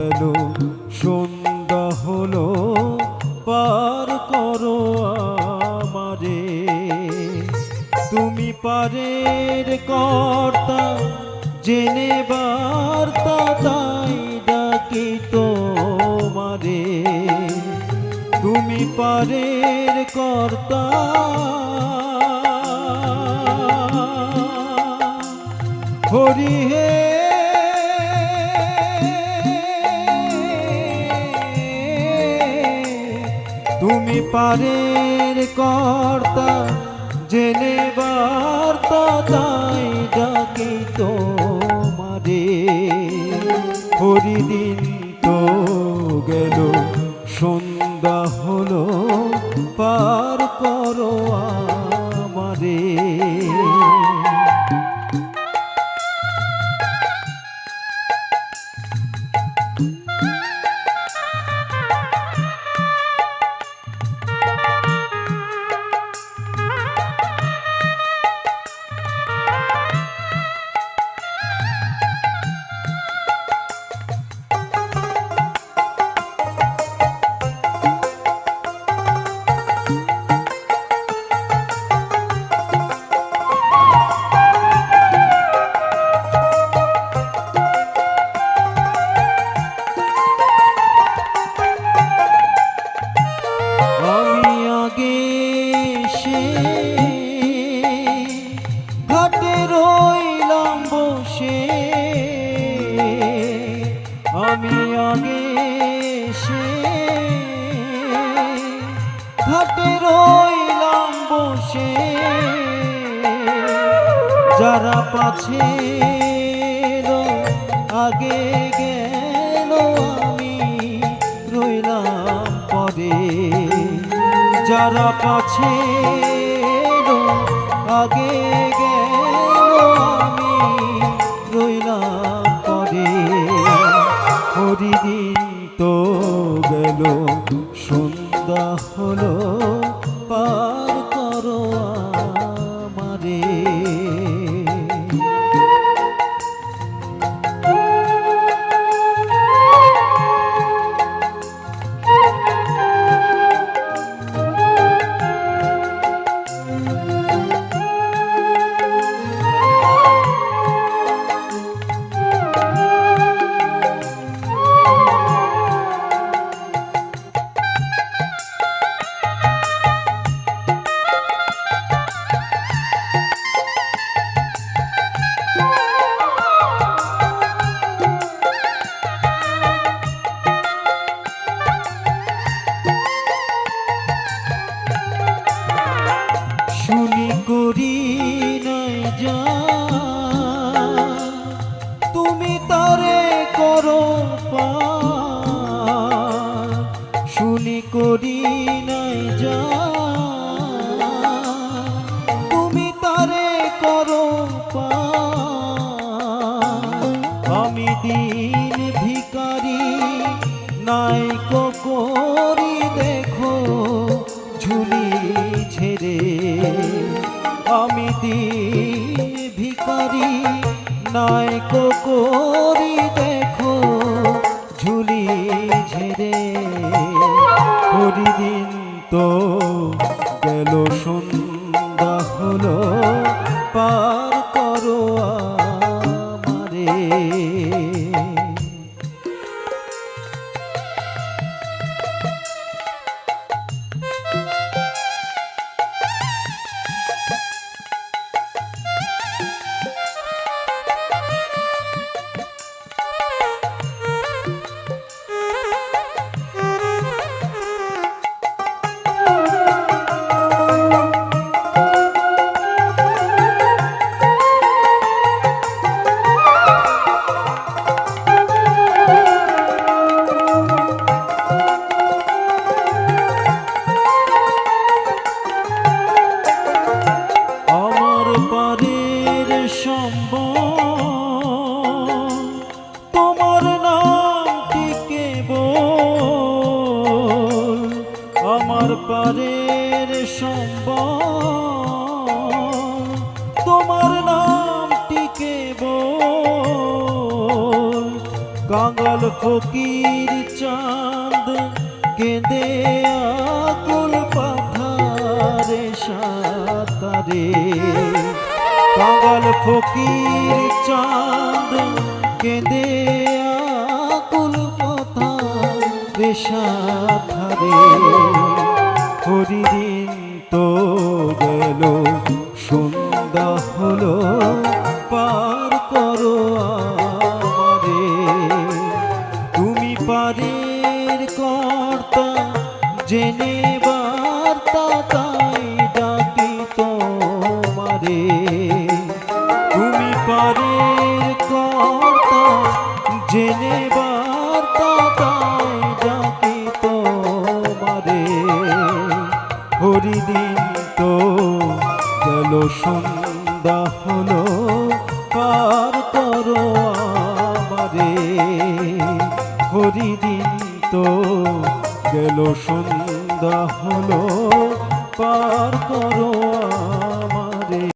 এলো সন্ধ্যা হলো, পার করো আমারে। তুমি পারের কর্তা, জেনে বার্তা তাই ডাকি তোমারে। তুমি পারের কর্তা। হরি হে তুমি পারের কর্তা, জেনে বার্তা তাই ডাকি তোমারে। হরিদিন তো গেল, সন্ধ্যা হলো, পার করো আমারে। আমি আমি আগে সে ঘাটে রইলাম বসে। যারা পাছে আগে গেল আমি, রইলাম পরে যারা পাছে আগে সন্ধ্যা হলো। আমি দিন ভিকারি নাই করি দেখো, ঝুলি ছেড়ে। আমি দিন ভিকারি নাই করি দেখো, ঝুলি ঝেড়ে হরিদিন তো গেল আমার পারের সম্বল, তোমার নামটি কেবল গঙ্গা পাগল ফকির চাঁদ কেঁদে আকুল পাথারে সাতারে। পাগল ফকির চাঁদ কেঁদে আকুল পাথারে সাতারে। হরিদিন তো গেল সন্ধ্যা হলো পার করো আমারে। তুমি পারের কর্তা জেনে বার্তা সন্ধ্যা হলো